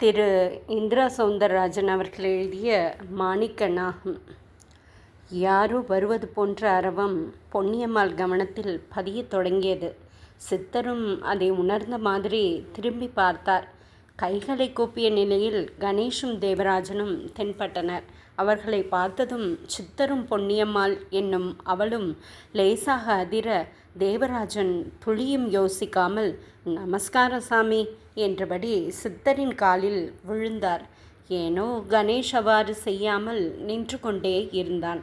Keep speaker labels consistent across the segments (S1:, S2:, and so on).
S1: திரு இந்திரா சௌந்தரராஜன் அவர்கள் எழுதிய மாணிக்க நாகம் யாரோ வருவது போன்ற அரவம் பொன்னியம்மாள் கவனத்தில் பதியத் தொடங்கியது. சித்தரும் அதை உணர்ந்த மாதிரி திரும்பி பார்த்தார். கைகளை கூப்பிய நிலையில் கணேஷும் தேவராஜனும் தென்பட்டனர். அவர்களை பார்த்ததும் சித்தரும் பொன்னியம்மாள் என்னும் அவளும் லேசாக அதிர தேவராஜன் துளியும் யோசிக்காமல் நமஸ்கார சாமி என்றபடி சித்தரின் காலில் விழுந்தார். ஏனோ கணேஷ் அவ்வாறு செய்யாமல் நின்று கொண்டே இருந்தான்.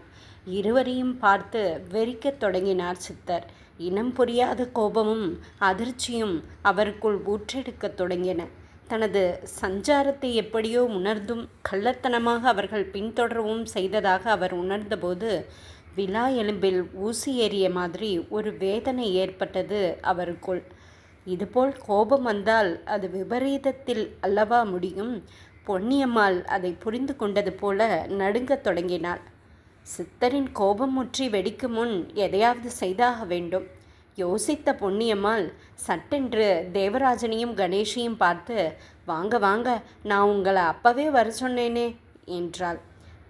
S1: இருவரையும் பார்த்து வெறிக்கத் தொடங்கினார் சித்தர். இனம் புரியாத கோபமும் அதிர்ச்சியும் அவருக்குள் ஊற்றெடுக்கத் தொடங்கின. தனது சஞ்சாரத்தை எப்படியோ உணர்ந்தும் கள்ளத்தனமாக அவர்கள் பின்தொடரவும் செய்ததாக அவர் உணர்ந்தபோது விழா எலும்பில் ஊசி ஏறிய மாதிரி ஒரு வேதனை ஏற்பட்டது அவருக்குள். இதுபோல் கோபம் வந்தால் அது விபரீதத்தில் அல்லவா முடியும் பொன்னியம்மாள் அதை புரிந்து கொண்டது போல நடுங்கத் தொடங்கினாள். சித்தரின் கோபம் முற்றி வெடிக்கும் முன் எதையாவது செய்தாக வேண்டும். யோசித்த பொன்னியம்மாள் சட்டென்று தேவராஜனையும் கணேஷையும் பார்த்து வாங்க வாங்க நான் உங்களை அப்பவே வர சொன்னேனே என்றாள்.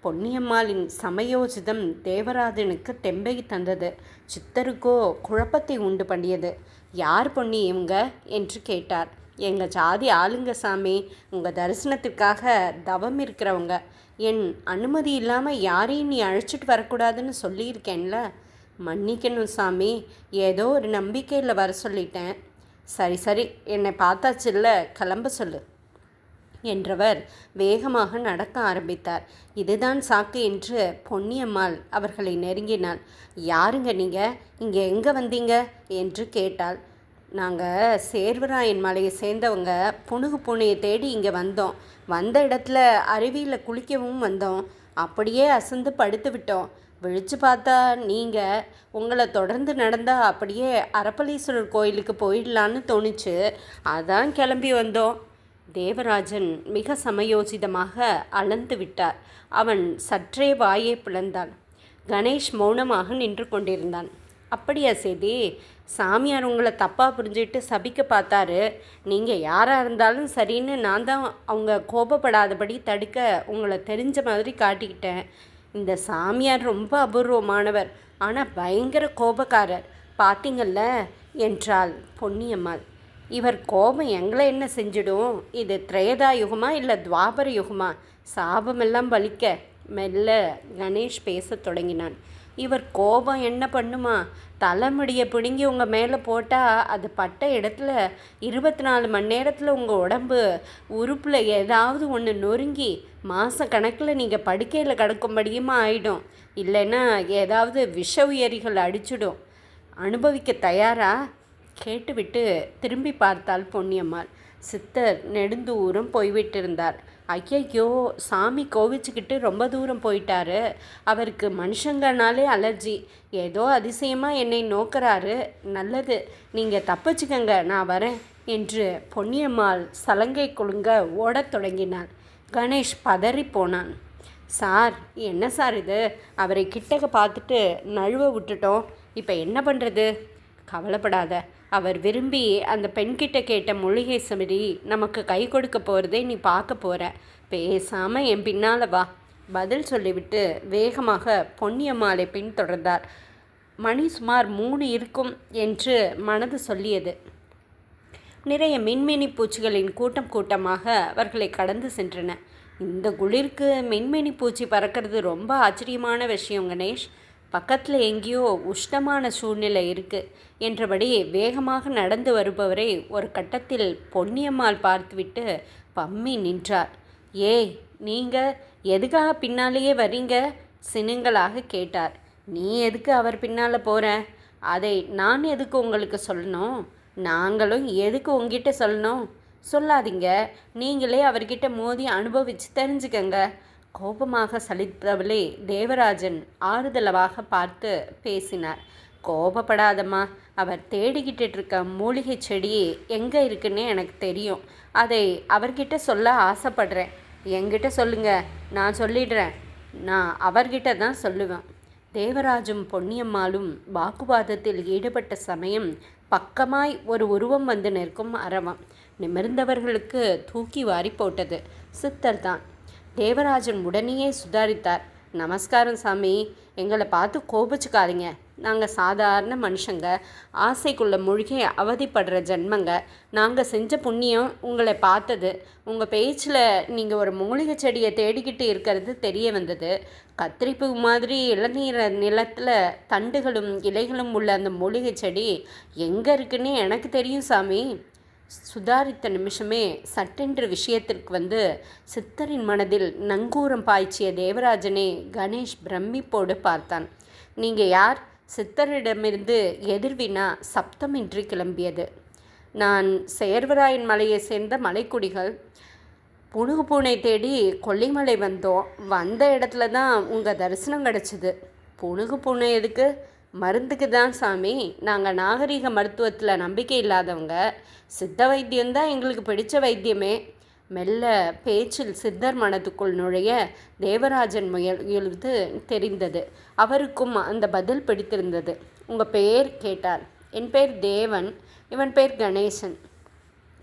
S1: பொன்னியம்மாளின் சமயோஜிதம் தேவராஜனுக்கு தெம்பை தந்தது. சித்தருக்கோ குழப்பத்தை உண்டு பண்ணியது. யார் பொன்னி இவங்க? என்று கேட்டார். எங்கள் ஜாதி ஆளுங்க சாமி உங்கள் தரிசனத்திற்காக தவம் இருக்கிறவங்க. என் அனுமதி இல்லாமல் யாரையும் நீ அழைச்சிட்டு வரக்கூடாதுன்னு சொல்லியிருக்கேன்ல. மன்னிக்கணும் சாமி. ஏதோ ஒரு நம்பிக்கையில் வர சொல்லிட்டேன். சரி சரி. என்னை பார்த்தாச்சுல்ல? கிளம்ப சொல்லு. என்றவர் வேகமாக நடக்க ஆரம்பித்தார். இதுதான் சாக்கு என்று பொன்னியம்மாள் அவர்களை நெருங்கினாள். யாருங்க நீங்கள் இங்கே எங்கே வந்தீங்க? என்று கேட்டாள். நாங்கள் சேர்வராயன் மலையை சேர்ந்தவங்க. புனுகு பூனையை தேடி இங்கே வந்தோம். வந்த இடத்துல அருவியில் குளிக்கவும் வந்தோம். அப்படியே அசந்து படுத்து விட்டோம். விழிச்சு பார்த்தா நீங்கள் உங்களை தொடர்ந்து நடந்தால் அப்படியே அரப்பளீஸ்வரர் கோயிலுக்கு போயிடலான்னு தோணுச்சு. அதான் கிளம்பி வந்தோம். தேவராஜன் மிக சமயோசிதமாக அளந்து விட்டார். அவன் சற்றே வாயே பிளந்தான். கணேஷ் மௌனமாக நின்று கொண்டிருந்தான். அப்படியா சேதி சாமியார் உங்களை தப்பாக புரிஞ்சுட்டு சபிக்க பார்த்தாரு. நீங்கள் யாராக இருந்தாலும் சரின்னு நான் தான் அவங்க கோபப்படாதபடி தடுக்க உங்களை தெரிஞ்ச மாதிரி காட்டிக்கிட்டேன். இந்த சாமியார் ரொம்ப அபூர்வமானவர். ஆனால் பயங்கர கோபக்காரர். பார்த்தீங்கல்ல என்றாள் பொன்னியம்மாள். இவர் கோபம் எங்களை என்ன செஞ்சிடும்? இது திரேதா யுகமா இல்லை துவாபர யுகமா? சாபமெல்லாம் பலிக்க மெல்ல கணேஷ் பேசத் தொடங்கினான். இவர் கோபம் என்ன பண்ணுமா? தலைமுடியை பிடுங்கி உங்கள் மேலே போட்டால் அது பட்ட இடத்துல இருபத்தி நாலு மணி நேரத்தில் உங்கள் உடம்பு உறுப்பில் ஏதாவது ஒன்று நொறுங்கி மாத கணக்கில் நீங்கள் படுக்கையில் கிடக்கும்படியுமா ஆகிடும் இல்லைன்னா ஏதாவது விஷ உயரிகள் அடிச்சிடும். அனுபவிக்க தயாரா? கேட்டுவிட்டு திரும்பி பார்த்தாள் பொன்னியம்மாள். சித்தர் நெடுந்தூரம் போய்விட்டிருந்தார். ஐயையோ சாமி கோவிச்சுக்கிட்டு ரொம்ப தூரம் போயிட்டாரு. அவருக்கு மனுஷங்கனாலே அலர்ஜி. ஏதோ அதிசயமாக என்னை நோக்கிறாரு. நல்லது நீங்கள் தப்பிச்சுக்கங்க நான் வரேன் என்று பொன்னியம்மாள் சலங்கை குலுங்க ஓடத் தொடங்கினாள். கணேஷ் பதறி போனான். சார் என்ன சார் இது? அவரை கிட்டக்க பார்த்துட்டு நழுவ விட்டுட்டோம். இப்போ என்ன பண்ணுறது கவலைப்படாத. அவர் விரும்பி அந்த பெண்கிட்ட கேட்ட மொழிகை சமரி நமக்கு கை கொடுக்க போகிறதே நீ பார்க்க போகிற பேசாமல் என் பின்னால் வா. பதில் சொல்லிவிட்டு வேகமாக பொன்னியம்மாளை பின்தொடர்ந்தார். மணி சுமார் மூணு இருக்கும் என்று மனது சொல்லியது. நிறைய மின்மினி பூச்சிகளின் கூட்டம் கூட்டமாக அவர்களை கடந்து சென்றன. இந்த குளிருக்கு மின்மினி பூச்சி பறக்கிறது ரொம்ப ஆச்சரியமான விஷயம் கணேஷ். பக்கத்தில் எங்கேயோ உஷ்ணமான சூழ்நிலை இருக்குது என்றபடி வேகமாக நடந்து வருபவரை ஒரு கட்டத்தில் பொன்னியம்மாள் பார்த்துவிட்டு பம்மி நின்றார். ஏய் நீங்கள் எதுக்காக பின்னாலேயே வரீங்க? சினுங்களாக கேட்டார். நீ எதுக்கு அவர் பின்னால் போகிற அதை நான் எதுக்கு உங்களுக்கு சொல்லணும்? நாங்களும் எதுக்கு உங்ககிட்ட சொல்லணும்? சொல்லாதீங்க. நீங்களே அவர்கிட்ட மோதி அனுபவித்து தெரிஞ்சுக்கங்க. கோபமாக சலித்தவளே தேவராஜன் ஆறுதலவாக பார்த்து பேசினார். கோபப்படாதம்மா அவர் தேடிக்கிட்டு இருக்க மூலிகை செடி எங்கே இருக்குன்னு எனக்கு தெரியும். அதை அவர்கிட்ட சொல்ல ஆசைப்படுறேன். என்கிட்ட சொல்லுங்க நான் சொல்லிடுறேன். நான் அவர்கிட்ட தான் சொல்லுவேன். தேவராஜும் பொன்னியம்மாளும் வாக்குவாதத்தில் ஈடுபட்ட சமயம் பக்கமாய் ஒரு உருவம் வந்து நிற்கும் அரவம். நிமிர்ந்தவர்களுக்கு தூக்கி வாரி போட்டது. சித்தர் தான். தேவராஜன் உடனேயே சுதாரித்தார். நமஸ்காரம் சாமி. எங்களை பார்த்து கோபிச்சுக்காதீங்க. நாங்கள் சாதாரண மனுஷங்க. ஆசைக்குள்ள மூழ்கி அவதிப்படுற ஜென்மங்க. நாங்கள் செஞ்ச புண்ணியம் உங்களை பார்த்தது. உங்கள் பேச்சில் நீங்கள் ஒரு மூலிகை செடியை தேடிக்கிட்டு இருக்கிறது தெரிய வந்தது. கத்திரிப்பு மாதிரி இளநீர நிலத்தில் தண்டுகளும் இலைகளும் உள்ள அந்த மூலிகை செடி எங்கே இருக்குன்னு எனக்கு தெரியும் சாமி. சுதாரித்த நிமிஷமே சட்டென்று விஷயத்திற்கு வந்து சித்தரின் மனதில் நங்கூரம் பாய்ச்சிய தேவராஜனே கணேஷ் பிரமிப்போடு பார்த்தான். நீங்கள் யார்? சித்தரிடமிருந்து எதிர்வினா சப்தமின்றி கிளம்பியது. நான் சேர்வராயன் மலையை சேர்ந்த மலைக்குடிகள். புனுகு பூனை தேடி கொல்லிமலை வந்தோம். வந்த இடத்துல தான் உங்கள் தரிசனம் கிடச்சிது. புனுகு பூனை எதுக்கு? மருந்துக்கு தான் சாமி. நாங்கள் நாகரிக மருத்துவத்தில் நம்பிக்கை இல்லாதவங்க சித்த வைத்தியம்தான் எங்களுக்கு பிடிச்ச வைத்தியமே. மெல்ல பேச்சில் சித்தர் மனத்துக்குள் நுழைய தேவராஜன் முயல்து தெரிந்தது. அவருக்கும் அந்த பதில் பிடித்திருந்தது. உங்கள் பேர்? கேட்டார். என் பேர் தேவன். இவன் பேர் கணேசன்.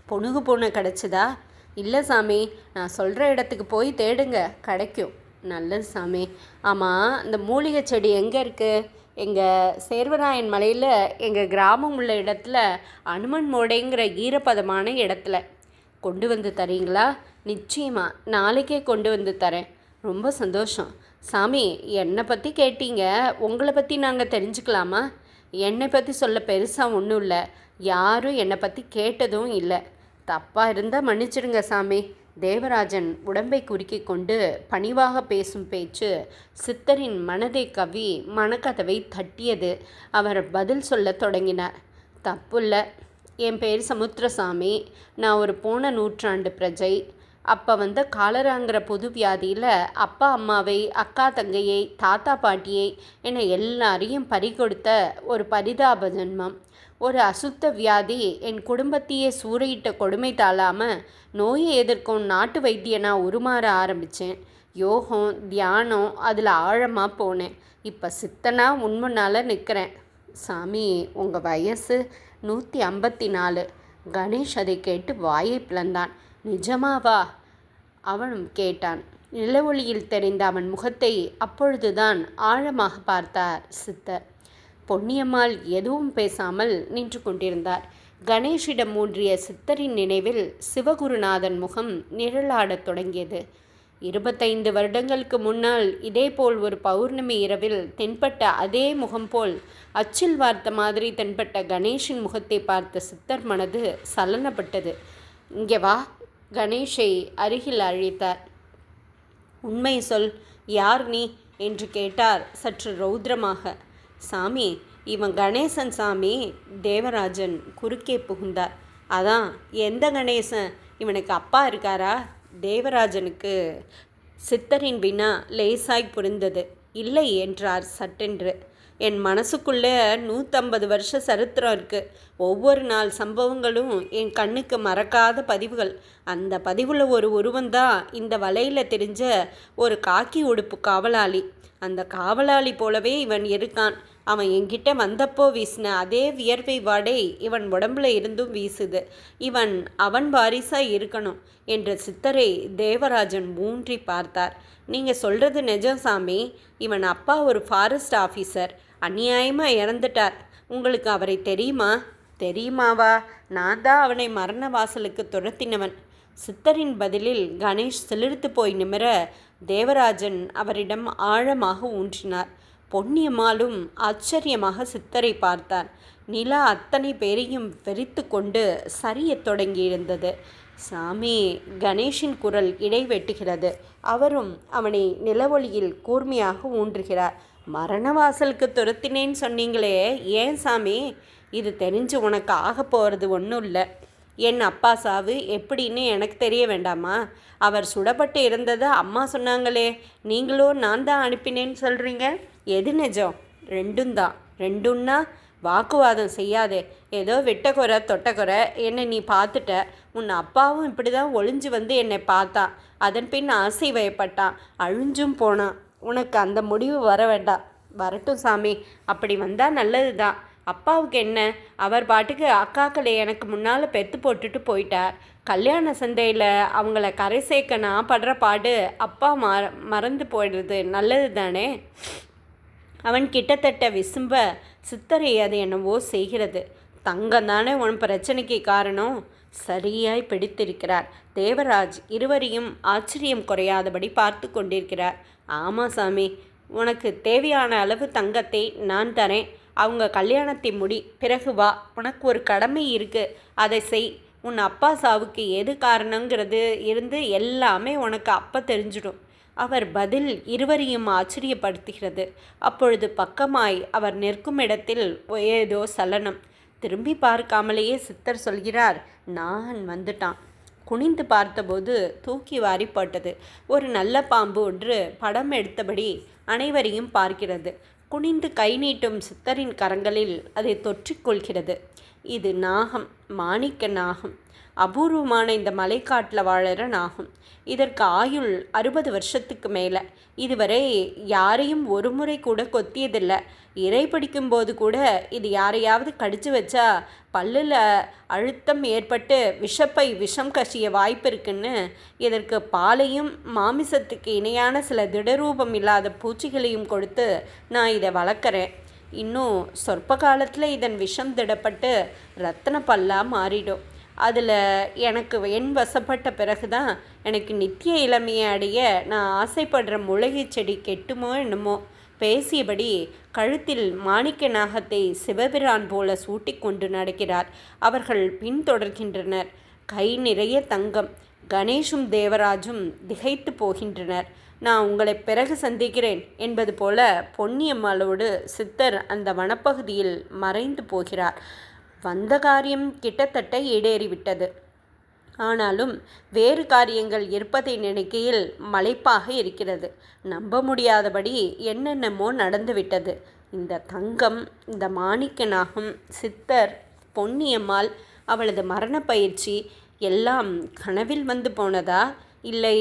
S1: பொணுகு பொண்ணு கிடச்சிதா? இல்லை சாமி நான் சொல்கிற இடத்துக்கு போய் தேடுங்க. கிடைக்கும். நல்லது சாமி. ஆமாம் இந்த மூலிகை செடி எங்கே இருக்குது எங்கள் சேர்வராயன் மலையில் எங்கள் கிராமம் உள்ள இடத்துல அனுமன் மோடைங்கிற ஈரப்பதமான இடத்துல. கொண்டு வந்து தரீங்களா? நிச்சயமாக நாளைக்கே கொண்டு வந்து தரேன். ரொம்ப சந்தோஷம். சாமி என்னை பற்றி கேட்டீங்க. உங்களை பற்றி நாங்கள் தெரிஞ்சுக்கலாமா? என்னை பற்றி சொல்ல பெருசாக ஒன்றும் இல்லை. யாரும் என்னை பற்றி கேட்டதும் இல்லை. தப்பாக இருந்தால் மன்னிச்சிடுங்க சாமி. தேவராஜன் உடம்பை குறுக்கி கொண்டு பணிவாக பேசும் பேச்சு சித்தரின் மனதை கவி மனக்கதவை தட்டியது. அவர் பதில் சொல்ல தொடங்கினார். தப்புல்ல. என் பேர் சமுத்திரசாமி. நான் ஒரு போன நூற்றாண்டு பிரஜை. அப்போ வந்த காலராங்கிற பொது வியாதியில் அப்பா அம்மாவை அக்கா தங்கையை தாத்தா பாட்டியை என எல்லாரையும் பறிகொடுத்த ஒரு பரிதாப ஜென்மம். ஒரு அசுத்த வியாதி என் குடும்பத்தையே சூறையிட்ட கொடுமை தாழாமல் நோயை எதிர்க்கும் நாட்டு வைத்தியனாக உருமாற ஆரம்பித்தேன் யோகம் தியானம் அதில் ஆழமாக போனேன். இப்போ சித்தனா உண்மைனால நிற்கிறேன் சாமி உங்கள் வயசு நூற்றி ஐம்பத்தி நாலு கணேஷ் அதை கேட்டு வாயை பிளந்தான். நிஜமாவா? அவனும் கேட்டான். நிலவொளியில் தெரிந்த அவன் முகத்தை அப்பொழுதுதான் ஆழமாக பார்த்தார் சித்தர். பொன்னியம்மாள் எதுவும் பேசாமல் நின்று கொண்டிருந்தார். கணேஷிடம் மூன்றிய சித்தரின் நினைவில் சிவகுருநாதன் முகம் நிழலாடத் தொடங்கியது. இருபத்தைந்து வருடங்களுக்கு முன்னால் இதேபோல் ஒரு பௌர்ணமி இரவில் தென்பட்ட அதே முகம் போல் அச்சில் வார்த்த மாதிரி தென்பட்ட கணேஷின் முகத்தை பார்த்த சித்தர் மனது சலனப்பட்டது. இங்கே வா கணேஷை அருகில் அழைத்தார். உண்மை சொல் யார் நீ? என்று கேட்டார் சற்று ரௌத்ரமாக. சாமி இவன் கணேசன் சாமி தேவராஜன் குறுக்கே புகுந்தார். அதான் எந்த கணேசன்? இவனுக்கு அப்பா இருக்காரா? தேவராஜனுக்கு. சித்தரின் வினா லேசாய் புரிந்தது. இல்லை என்றார் சட்டென்று. என் மனசுக்குள்ளே நூற்றம்பது வருஷ சரித்திரம் இருக்குது ஒவ்வொரு நாள் சம்பவங்களும் என் கண்ணுக்கு மறக்காத பதிவுகள். அந்த பதிவில் ஒரு உருவந்தான் இந்த வலையில் தெரிஞ்ச ஒரு காக்கி உடுப்பு காவலாளி. அந்த காவலாளி போலவே இவன் இருக்கான். அவன் என்கிட்ட வந்தப்போ வீசின அதே வியர்வை வாடை இவன் உடம்புல இருந்தும் வீசுது. இவன் அவன் வாரிசாக இருக்கணும் என்ற சித்தரை தேவராஜன் ஊன்றி பார்த்தார். நீங்கள் சொல்கிறது நிஜம் சாமி. இவன் அப்பா ஒரு ஃபாரஸ்ட் ஆஃபீஸர் அநியாயமாக இறந்துட்டார். உங்களுக்கு அவரை தெரியுமா? தெரியுமாவா? நான் தான் அவனை மரண வாசலுக்கு துரத்தினவன். சித்தரின் பதிலில் கணேஷ் சிலிர்த்து போய் நிமிர தேவராஜன் அவரிடம் ஆழமாக ஊன்றினார். பொன்னியம்மாளும் ஆச்சரியமாக சித்தரை பார்த்தார். நிலா அத்தனை பேரையும் வெறித்து கொண்டு சரியத் தொடங்கியிருந்தது. சாமி கணேஷின் குரல் இடைவெட்டுகிறது. அவரும் அவனை நிலவொளியில் கூர்மையாக ஊன்றுகிறார். மரணவாசலுக்கு துரத்தினேன்னு சொன்னீங்களே ஏன் சாமி? இது தெரிஞ்சு உனக்கு ஆக போகிறது ஒன்றும் இல்லை. என் அப்பா சாவு எப்படின்னு எனக்கு தெரிய வேண்டாமா? அவர் சுடப்பட்டு இருந்ததை அம்மா சொன்னாங்களே. நீங்களும் நான் தான் அனுப்பினேன்னு சொல்கிறீங்க எது நிஜம்? ரெண்டும் தான். ரெண்டும்னா வாக்குவாதம் செய்யாதே. ஏதோ வெட்டக்குறை தொட்டக்குறை என்னை நீ பார்த்துட்ட. உன் அப்பாவும் இப்படி தான் ஒளிஞ்சு வந்து என்னை பார்த்தான் அதன் பின் ஆசை வயப்பட்டான். அழிஞ்சும் போனான். உனக்கு அந்த முடிவு வர வேண்டாம். வரட்டும் சாமி. அப்படி வந்தால் நல்லது தான் அப்பாவுக்கு என்ன? அவர் பாட்டுக்கு அக்காக்களை எனக்கு முன்னால் பெத்து போட்டுட்டு போயிட்டார். கல்யாண சந்தையில் அவங்கள கரை சேர்க்க நான் படுற பாடு அப்பா மற மறந்து போயிடுறது நல்லது தானே? அவன் கிட்டத்தட்ட விசும்ப சித்தரை அது என்னவோ செய்கிறது. தங்கம் தானே உன் பிரச்சனைக்கு காரணம்? சரியாய் பிடித்திருக்கிறார். தேவராஜ் இருவரையும் ஆச்சரியம் குறையாதபடி பார்த்து கொண்டிருக்கிறார். ஆமாம் சாமி உனக்கு தேவையான அளவு தங்கத்தை நான் தரேன். அவங்க கல்யாணத்தை முடி பிறகு வா உனக்கு ஒரு கடமை இருக்குது அதை செய். உன் அப்பா சாவுக்கு எது காரணங்கிறது இருந்து எல்லாமே உனக்கு அப்போ தெரிஞ்சிடும். அவர் பதில் இருவரையும் ஆச்சரியப்படுத்துகிறது. அப்பொழுது பக்கமாய் அவர் நிற்கும் இடத்தில் ஏதோ சலனம். திரும்பி பார்க்காமலேயே சித்தர் சொல்கிறார் நான் வந்துட்டான். குனிந்து பார்த்தபோது தூக்கி வாரி போட்டது. ஒரு நல்ல பாம்பு ஒன்று படம் எடுத்தபடி அனைவரையும் பார்க்கிறது. குனிந்து கை நீட்டும் சித்தரின் கரங்களில் அதை தொற்றிக்கொள்கிறது இது நாகம் மாணிக்க நாகம். அபூர்வமான இந்த மலைக்காட்டில் வாழற ஆகும் இதற்கு ஆயுள் அறுபது வருஷத்துக்கு மேலே. இதுவரை யாரையும் ஒரு முறை கூட கொத்தியதில்லை. இறை பிடிக்கும்போது கூட இது யாரையாவது கடிச்சு வச்சா பல்லில் அழுத்தம் ஏற்பட்டு விஷப்பை விஷம் கசிய வாய்ப்பு இருக்குன்னு இதற்கு பாலையும் மாமிசத்துக்கு இணையான சில திடரூபம் இல்லாத பூச்சிகளையும் கொடுத்து நான் இதை வளர்க்குறேன். இன்னும் சொற்ப காலத்தில் இதன் விஷம் திடப்பட்டு ரத்தன பல்லாக மாறிடும். அதில் எனக்கு என் வசப்பட்ட பிறகு தான் எனக்கு நித்திய இளமையை அடைய நான் ஆசைப்படுற முளகை செடி கெட்டுமோ என்னமோ பேசியபடி கழுத்தில் மாணிக்க நாகத்தை சிவபிரான் போல சூட்டி கொண்டு நடக்கிறார். அவர்கள் பின்தொடர்கின்றனர். கை நிறைய தங்கம். கணேஷும் தேவராஜும் திகைத்து போகின்றனர். நான் உங்களை பிறகு சந்திக்கிறேன் என்பது போல பொன்னியம்மாளோடு சித்தர் அந்த வனப்பகுதியில் மறைந்து போகிறார். வந்த காரியம் கிட்டத்தட்ட ஈடேறிவிட்டது. ஆனாலும் வேறு காரியங்கள் இருப்பதை நினைக்கையில் மலைப்பாக இருக்கிறது. நம்ப முடியாதபடி என்னென்னமோ நடந்துவிட்டது. இந்த தங்கம் இந்த மாணிக்க நாகம் சித்தர் பொன்னியம்மாள் அவளது மரண பயிற்சி எல்லாம் கனவில் வந்து போனதா? இல்லை